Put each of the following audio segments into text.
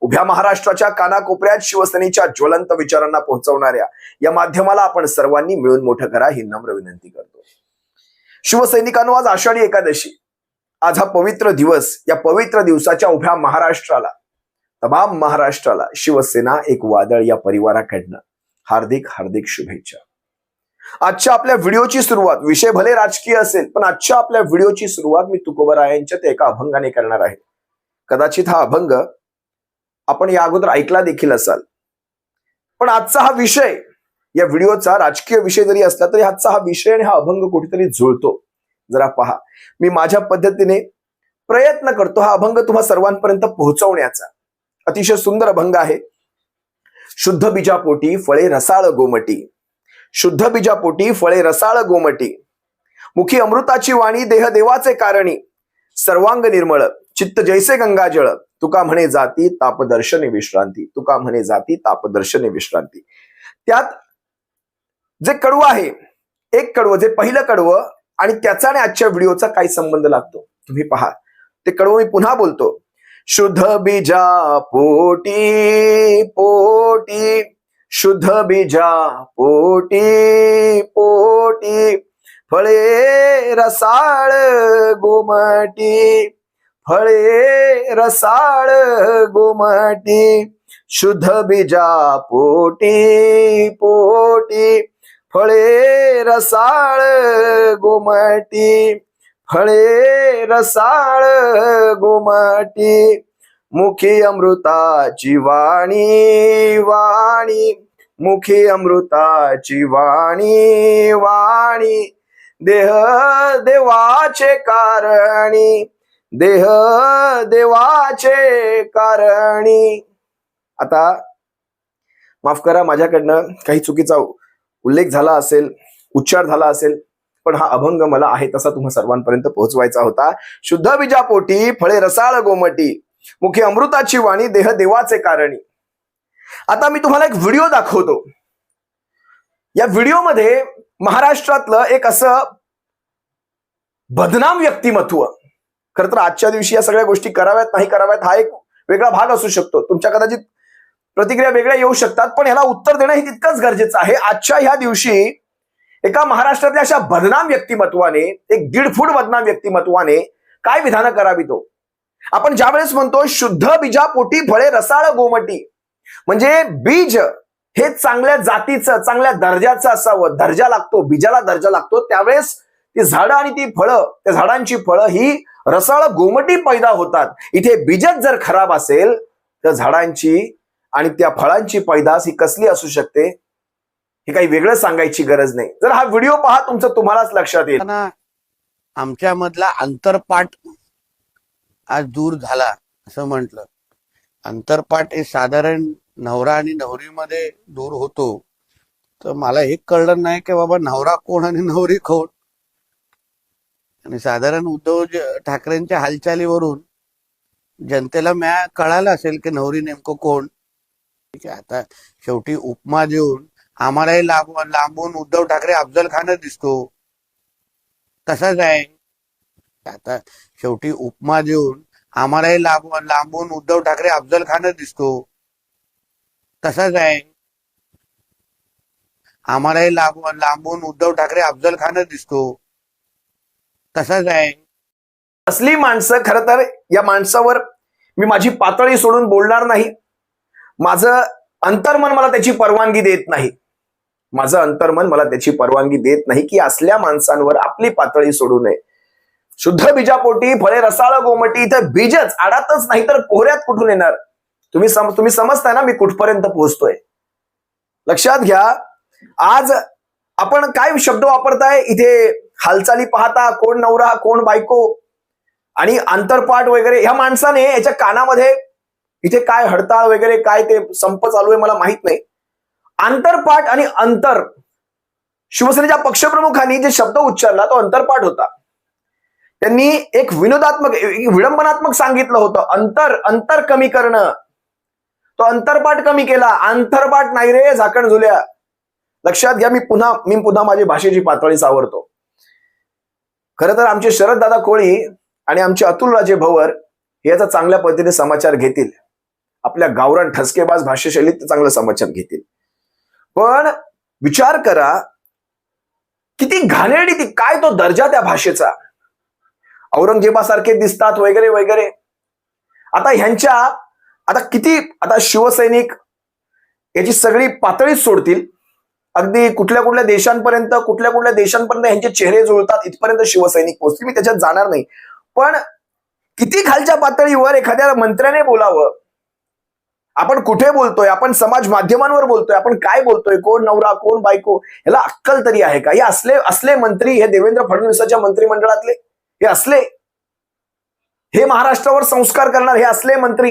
उभ्या महाराष्ट्राच्या कानाकोपऱ्यात शिवसेनेच्या ज्वलंत विचारांना पोहोचवणाऱ्या या माध्यमाला आपण सर्वांनी मिळून मोठं करा ही नम्र विनंती करतो. शिवसैनिकांनो आज आषाढी एकादशी. आज हा पवित्र दिवस. या पवित्र दिवसाच्या उभ्या महाराष्ट्राला तमाम महाराष्ट्राला शिवसेना एक वादळ या परिवाराकडनं हार्दिक हार्दिक शुभेच्छा. आजच्या आपल्या व्हिडिओची सुरुवात विषय भले राजकीय असेल पण आजच्या आपल्या व्हिडिओची सुरुवात मी तुकोबरायांच्या ते एका अभंगाने करणार आहे. कदाचित हा अभंग आपण या अगोदर ऐकला देखील असाल. पण आजचा हा विषय या व्हिडिओचा राजकीय विषय जरी असला तरी आजचा हा विषय आणि हा अभंग कुठेतरी जुळतो. जरा पहा. मी माझ्या पद्धतीने प्रयत्न करतो हा अभंग तुम्हा सर्वांपर्यंत पोहोचवण्याचा. अतिशय सुंदर अभंग आहे. शुद्ध बीजापोटी फळे रसाळ गोमटी. शुद्ध बीजापोटी फळे रसाळ गोमटी. मुखी अमृताची वाणी देह देवाचे कारणी. सर्वांग निर्मळ. चित्त जैसे गंगाजळ तुका म्हणे जाती तापदर्शने विश्रांती तुका म्हणे जाती तापदर्शने विश्रांती. त्यात जे कडवं आहे एक कडवं जे पहिलं कडवं आणि त्याचा आणि आजच्या व्हिडिओचा काही संबंध लागतो. तुम्ही पहा. ते कडवं मी पुन्हा बोलतो. शुद्ध बीजा पोटी. पोटी शुद्ध बीजा पोटी पोटी. फळे रसाळ गोमटी. फळे रसाळ गोमटी शुद्ध बीजा पोटी पोटी. फळे रसाळ गोमटी. फळे रसाळ गोमटी. मुखी अमृताची वाणी वाणी. मुखी अमृताची वाणी वाणी. देह देवाचे कारणी. देह देवाचे कारणी. आता माफ करा माझ्याकडनं काही चुकीचा उल्लेख झाला असेल उच्चार झाला असेल पण हा अभंग मला आहे तसा तुम्हा सर्वांपर्यंत पोहोचवायचा होता. शुद्ध बीजापोटी फळे रसाळ गोमटी मुखी अमृताची वाणी देह देवाचे कारणी. आता मी तुम्हाला एक व्हिडिओ दाखवतो. या व्हिडिओमध्ये महाराष्ट्रातलं एक असं बदनाम व्यक्तिमत्व खरं तर आजच्या दिवशी या सगळ्या गोष्टी कराव्यात नाही कराव्यात हा एक वेगळा भाग असू शकतो. तुमच्या कदाचित प्रतिक्रिया वेगळ्या येऊ शकतात पण ह्याला उत्तर देणं हे तितकंच गरजेचं आहे. आजच्या ह्या दिवशी एका महाराष्ट्रातल्या अशा बदनाम व्यक्तिमत्वाने एक दीड फूट बदनाम व्यक्तिमत्वाने काय विधानं करावी तो? आपण ज्या वेळेस म्हणतो शुद्ध बीजापोटी फळे रसाळ गोमटी. म्हणजे बीज हे चांगल्या जातीचं चांगल्या दर्जाचं असावं. दर्जा लागतो बीजाला दर्जा लागतो. त्यावेळेस ती झाडं आणि ती फळं त्या झाडांची फळं ही रसाळ गोमटी पैदा होतात. इथे बीजच जर खराब असेल तर झाडांची आणि त्या फळांची पैदास ही कसली असू शकते? हे काही वेगळं सांगायची गरज नाही. जर हा व्हिडिओ पहा तुमचं तुम्हालाच लक्षात येईल. ना आमच्यामधला अंतरपाठ आज दूर झाला असं म्हटलं. अंतरपाठ हे साधारण नवरा आणि नवरीमध्ये दूर होतो. तर मला हे कळलं नाही की बाबा नवरा कोण आणि नवरी कोण? आणि साधारण उद्धव ठाकरेंच्या हालचालीवरून जनतेला म्या कळालं असेल की नवरी नेमकं कोण. ठीक आहे आता शेवटी उपमा देऊन आम्हालाही लांब लांबून उद्धव ठाकरे अफजल खानच दिसतो. तसाच आहे आता शेवटी उपमा देऊन आम्हालाही लांब लांबून उद्धव ठाकरे अफजल खानच दिसतो. तसाच आहे आम्हालाही लांब लांबून उद्धव ठाकरे अफजल खानच दिसतो. तसाच आहे. असली माणसं खर तर या माणसावर मी माझी पातळी सोडून बोलणार नाही. माझं अंतर्मन मला त्याची परवानगी देत नाही. माझं अंतर्मन मला त्याची परवानगी देत नाही की असल्या माणसांवर आपली पातळी सोडू नये. शुद्ध बीजापोटी फळे रसाळ गोमटी इथं बीजच आडातच नाही तर पोहऱ्यात कुठून येणार? तुम्ही सम तुम्ही समजताय ना मी कुठपर्यंत पोहोचतोय? लक्षात घ्या आज आपण काय शब्द वापरताय? इथे हालचाली पाहता कोण नवरा कोण बायको आणि आंतरपाठ वगैरे ह्या माणसाने याच्या कानामध्ये इथे काय हडताळ वगैरे काय ते संप चालू आहे मला माहीत नाही. आंतरपाठ आणि अंतर शिवसेनेच्या पक्षप्रमुखांनी जे शब्द उच्चारला तो अंतरपाठ होता. त्यांनी एक विनोदात्मक विडंबनात्मक सांगितलं होतं अंतर अंतर कमी करणं. तो अंतरपाठ कमी केला आंतरपाठ नाही रे झाकण झुल्या. लक्षात घ्या मी पुन्हा मी पुन्हा माझी भाषेची पातळी सावरतो. खरं तर आमचे शरददादा कोळी आणि आमचे अतुलराजे भवर याचा चांगल्या पद्धतीने समाचार घेतील. आपल्या गावरान ठसकेबाज भाष्यशैलीत चांगला समाचार घेतील. पण विचार करा किती घाणेरडी ती काय तो दर्जा त्या भाषेचा? औरंगजेबासारखे दिसतात वगैरे वगैरे. आता ह्यांच्या आता किती आता शिवसैनिक याची सगळी पातळीच सोडतील. अगदी कुठल्या कुठल्या देशांपर्यंत कुठल्या कुठल्या देशांपर्यंत यांचे चेहरे जुळतात इथपर्यंत शिवसैनिक पोहोचतील मी त्याच्यात जाणार नाही. पण किती खालच्या पातळीवर एखाद्या मंत्र्याने बोलावं? आपण कुठे बोलतोय? आपण समाज माध्यमांवर बोलतोय? आपण काय बोलतोय? कोण नवरा कोण बायको? ह्याला अक्कल तरी आहे का? हे असले असले मंत्री हे देवेंद्र फडणवीसाच्या मंत्रिमंडळातले हे असले? हे महाराष्ट्रावर संस्कार करणार हे असले मंत्री?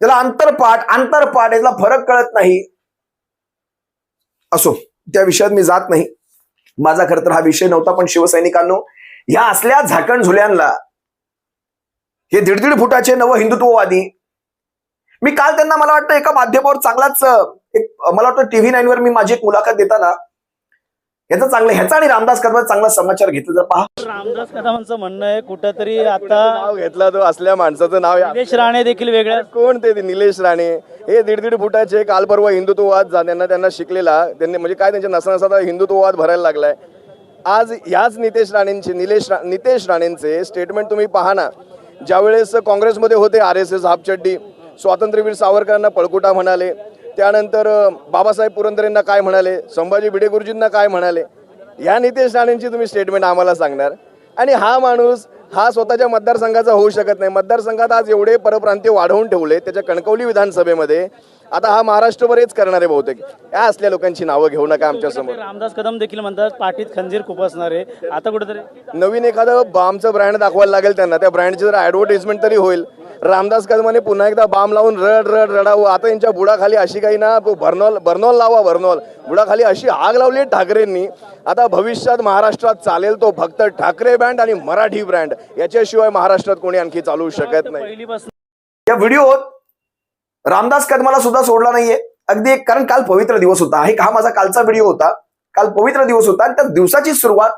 त्याला आंतरपाठ आंतरपाठ याला फरक कळत नाही. असो त्या विषयात मी जात नाही. माझा खरं तर हा विषय नव्हता पण शिवसैनिकांनो ह्या असल्या झाकण झुल्यांना हे दीड दीड फुटाचे नव हिंदुत्ववादी मी काल त्यांना मला वाटतं एका माध्यमावर चांगलाच एक मला वाटतं टीव्ही नाईन वर मी माझी एक मुलाखत देताना ह्याचा चांगला ह्याचा आणि रामदास कदम चांगला समाचार घेतला जर पहा. रामदास कदमांचं म्हणणं आहे कुठंतरी आता नाव घेतला तो असल्या माणसाचं नाव आहे. निलेश राणे देखील वेगळ्या कोण ते निलेश राणे? हे दीड दीड फुटाचे काल परवा हिंदुत्ववाद जा- त्यांना त्यांना शिकलेला. त्यांनी म्हणजे काय त्यांच्या नसनसाचा हिंदुत्ववाद भरायला लागलाय. आज ह्याच नितेश राणेंचे निलेश रा- नितेश राणेंचे स्टेटमेंट तुम्ही पहा ना. ज्यावेळेस काँग्रेसमध्ये होते आर एस एस हापचड्डी स्वातंत्र्यवीर सावरकरांना पळकुटा म्हणाले त्यानंतर बाबासाहेब पुरंदरेंना काय म्हणाले? संभाजी भिडे गुरुजींना काय म्हणाले? या नितेश राणेंची तुम्ही स्टेटमेंट आम्हाला सांगणार. आणि हा माणूस हा स्वतःच्या मतदारसंघाचा होऊ शकत नाही. मतदारसंघात आज एवढे परप्रांतीय वाढवून ठेवले त्याच्या कणकवली विधानसभेमध्ये आता हा महाराष्ट्रभरच करणारे बहुतेक. या असल्या लोकांची नावं घेऊ नका आमच्यासमोर. रामदास कदम देखील म्हणतात पाठीत खंजीर खुपसणार आहे. आता कुठेतरी नवीन एखादं बामचं ब्रँड दाखवायला लागेल त्यांना. त्या ब्रँडची जर ऍडव्हर्टाइजमेंट तरी होईल. रामदास कदमाने पुन्हा एकदा बाम लावून रड रड रडावं. आता यांच्या बुडाखाली अशी काही ना बर्नॉल बर्नॉल लावा बर्नॉल बुडाखाली अशी आग लावली आहे ठाकरेंनी. आता भविष्यात महाराष्ट्रात चालेल तो फक्त ठाकरे ब्रँड आणि मराठी ब्रँड याच्याशिवाय महाराष्ट्रात कोणी आणखी चालू शकत नाही. पहिलीपासून या व्हिडिओत रामदास कदमाला सुद्धा सोडला नाहीये. अगदी एक कारण काल पवित्र दिवस होता. हे हा माझा कालचा व्हिडिओ होता. काल पवित्र दिवस होता आणि त्या दिवसाची सुरुवात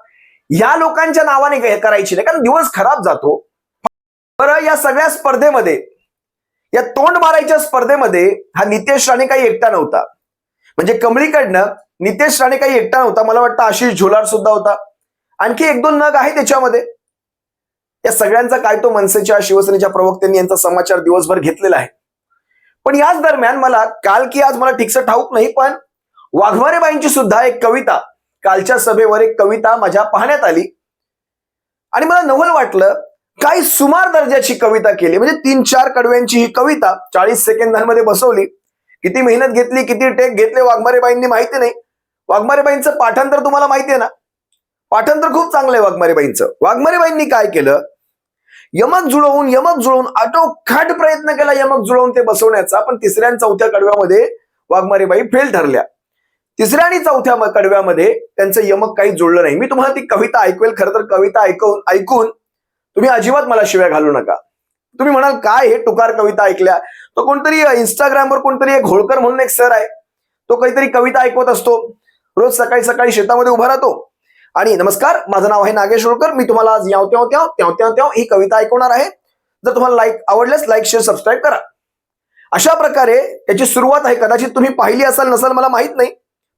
या लोकांच्या नावाने करायची नाही. कारण दिवस खराब जातो. बरं या सगळ्या स्पर्धेमध्ये या तोंड मारायच्या स्पर्धेमध्ये हा नितेश राणे काही एकटा नव्हता. म्हणजे कमळीकडनं नितेश राणे काही एकटा नव्हता. मला वाटतं आशिष झोलार सुद्धा होता. आणखी एक दोन नग आहे त्याच्यामध्ये. या सगळ्यांचा काय तो मनसेच्या शिवसेनेच्या प्रवक्त्यांनी यांचा समाचार दिवसभर घेतलेला आहे. पण याच दरम्यान मला काल की आज मला ठीकसं ठाऊक नाही पण वाघमारेबाईंची सुद्धा एक कविता कालच्या सभेवर एक कविता माझ्या पाहण्यात आली. आणि मला नवल वाटलं काही सुमार दर्जाची कविता केली. म्हणजे तीन चार कडव्यांची ही कविता चाळीस सेकंदांमध्ये बसवली. किती मेहनत घेतली किती टेक घेतले वाघमारेबाईंनी माहिती नाही. वाघमारेबाईंचं पाठांतर तुम्हाला माहिती आहे ना? पाठांतर खूप चांगलं आहे वाघमारेबाईंचं. वाघमारेबाईंनी काय केलं? यमक जुळवून यमक जुळवून आटोखाट प्रयत्न केला यमक जुळवून ते बसवण्याचा. पण तिसऱ्या आणि चौथ्या कडव्यामध्ये वाघमारेबाई फेल ठरल्या. तिसऱ्या आणि चौथ्या कडव्यामध्ये त्यांचं यमक काही जुळलं नाही. मी तुम्हाला ती कविता ऐकवेल. खरं तर कविता ऐकून ऐकून तुम्ही अजिबात मला शिव्या घालू नका. तुम्ही म्हणाल काय हे टुकार कविता ऐकल्या? तो कोणतरी इंस्टाग्रामवर कोणतरी एक घोळकर म्हणून एक सर आहे. तो काहीतरी कविता ऐकवत असतो. रोज सकाळी सकाळी शेतामध्ये उभा राहतो. आणि नमस्कार माझं नाव आहे नागेश होळकर. मी तुम्हाला आज याव त्याव त्याव त्याव त्याव त्याव ही कविता ऐकवणार आहे. जर तुम्हाला लाईक आवडल्यास लाईक शेअर सबस्क्राईब करा. अशा प्रकारे याची सुरुवात आहे. कदाचित तुम्ही पाहिली असाल नसाल मला माहीत नाही.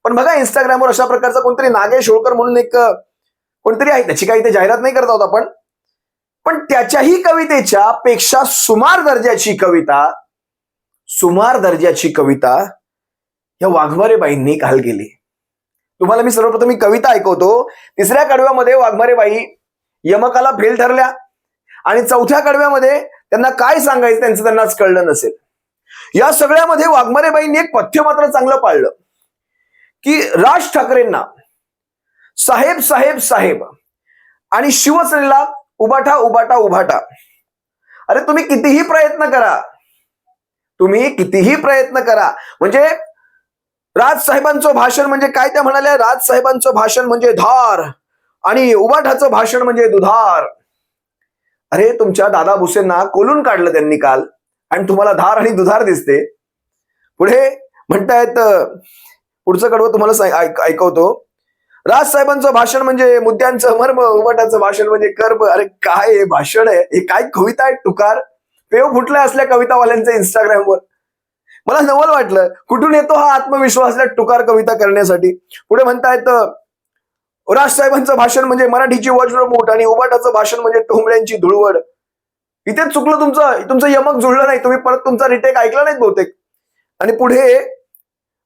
पण बघा इंस्टाग्रामवर अशा प्रकारचा कोणतरी नागेश होळकर म्हणून एक कोणतरी आहे. त्याची काही ते जाहिरात नाही करत आहोत आपण. पण त्याच्याही कवितेच्या पेक्षा सुमार दर्जाची कविता सुमार दर्जाची कविता या वाघमारेबाईंनी काल गेली तुम्हाला मी सर्वप्रथम ही कविता ऐकवतो. तिसऱ्या कडव्यामध्ये वाघमारेबाई यमकाला फेल ठरल्या. आणि चौथ्या कडव्यामध्ये त्यांना काय सांगायचं त्यांचं त्यांनाच कळलं नसेल. या सगळ्यामध्ये वाघमारेबाईंनी एक पथ्य मात्र चांगलं पाळलं. की राज ठाकरेंना साहेब साहेब साहेब आणि शिवसेनेला उभाटा उभाटा उभाटा अरे तुम्ही कितीही प्रयत्न करा. तुम्ही कितीही प्रयत्न करा. म्हणजे राज साहेबांचं भाषण म्हणजे काय त्या म्हणाल्या? राजसाहेबांचं भाषण म्हणजे धार आणि उबाठाचं भाषण म्हणजे दुधार. अरे तुमच्या दादा भुसेंना कोलून काढलं त्यांनी काल आणि तुम्हाला धार आणि दुधार दिसते. पुढे म्हणतायत पुढचं कडवं तुम्हाला ऐकवतो राज ऐकवतो. राजसाहेबांचं भाषण म्हणजे मुद्द्यांचं मर्म उबाटाचं भाषण म्हणजे कर्म. अरे काय हे भाषण आहे? हे काय कविता आहे टुकार पेव फुटल्या असल्या कवितावाल्यांचं इंस्टाग्रामवर मला नवल वाटलं. कुठून येतो हा आत्मविश्वासला टुकार कविता करण्यासाठी? पुढे म्हणतायत राजसाहेबांचं भाषण म्हणजे मराठीची वज्रमूठ आणि उबाटाचं भाषण म्हणजे टोंबड्यांची धुळवड. इथेच चुकलं तुमचं तुमचं यमक जुळलं नाही. तुम्ही परत तुमचा रिटेक ऐकला नाहीत बहुतेक. आणि पुढे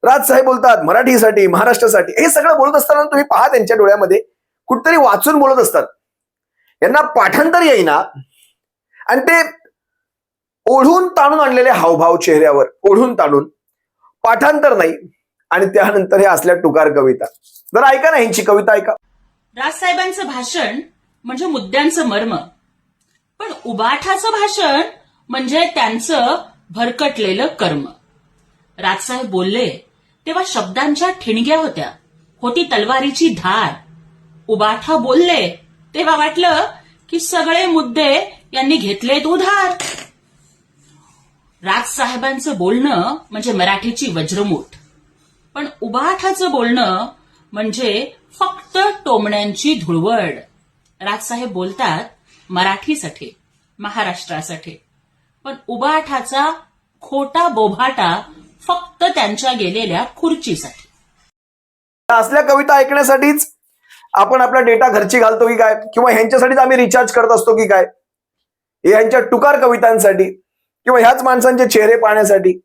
राजसाहेब बोलतात मराठीसाठी महाराष्ट्रासाठी. हे सगळं बोलत असताना तुम्ही पहा त्यांच्या डोळ्यामध्ये. कुठतरी वाचून बोलत असतात. यांना पाठांतर येईना. आणि ते ओढून ताणून आणलेले हावभाव चेहऱ्यावर ओढून ताणून. पाठांतर नाही आणि त्यानंतर हे असल्या टुकार कविता. जरा ऐका ना ह्यांची कविता ऐका. राजसाहेबांचं भाषण म्हणजे मुद्द्यांचं मर्म. पण उबाठाचं भाषण म्हणजे त्यांचं भरकटलेलं कर्म. राजसाहेब बोलले तेव्हा शब्दांच्या ठिणग्या होत्या. होती तलवारीची धार. उबाठा बोलले तेव्हा वाटलं की सगळे मुद्दे यांनी घेतलेत उधार. राजसाहेबांचं बोलणं म्हणजे मराठीची वज्रमूठ. पण उबाठाचं बोलणं म्हणजे फक्त टोमण्यांची धुळवड. राजसाहेब बोलतात मराठीसाठी महाराष्ट्रासाठी पण उबाठाचा खोटा बोभाटा फक्त त्यांच्या गेलेल्या खुर्चीसाठी असल्या कविता ऐकण्यासाठीच आपण आपला डेटा घरची घालतो की काय? किंवा ह्यांच्यासाठीच आम्ही रिचार्ज करत असतो की काय? यांच्या ह्यांच्या टुकार कवितांसाठी. किंवा ह्याच माणसांचे चेहरे पाहण्यासाठी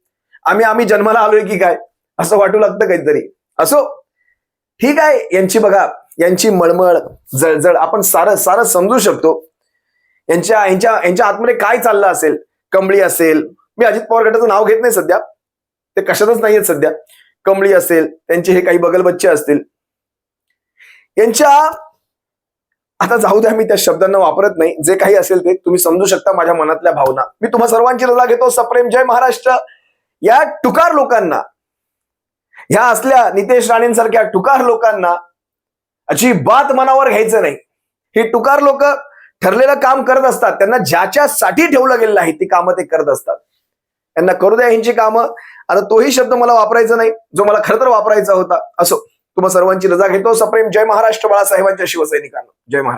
आम्ही आम्ही जन्माला आलोय की काय? असं वाटू लागतं काहीतरी. असो ठीक आहे यांची बघा यांची मळमळ जळजळ आपण सारं सारं समजू शकतो. यांच्या यांच्या यांच्या आतमध्ये काय चाललं असेल? कमळी असेल. मी अजित पवार गटाचं नाव घेत नाही सध्या. ते कशातच नाहीयेत सध्या. कमळी असेल त्यांचे हे काही बगलबच्चे असतील. यांच्या आता जाऊ द्या मी त्या शब्दांना वापरत नाही. जे काही असेल ते तुम्ही समजू शकता माझ्या मनातल्या भावना. मी तुम्हा सर्वांची रजा घेतो. सप्रेम जय महाराष्ट्र. या टुकार लोकांना ह्या असल्या नितेश राणेंसारख्या टुकार लोकांना अजिबात मनावर घ्यायचं नाही. हे टुकार लोक ठरलेलं काम करत असतात. त्यांना ज्याच्यासाठी ठेवलं गेलेलं आहे ती कामं ते करत असतात. त्यांना करू द्या ह्यांची कामं. आता तोही शब्द मला वापरायचा नाही. जो मला खरं तर वापरायचा होता. असो. तुम्हा सर्वांची रजा घेतो. सप्रेम जय महाराष्ट्र बाळासाहेबांच्या शिवसैनिकांना. जय महाराष्ट्र.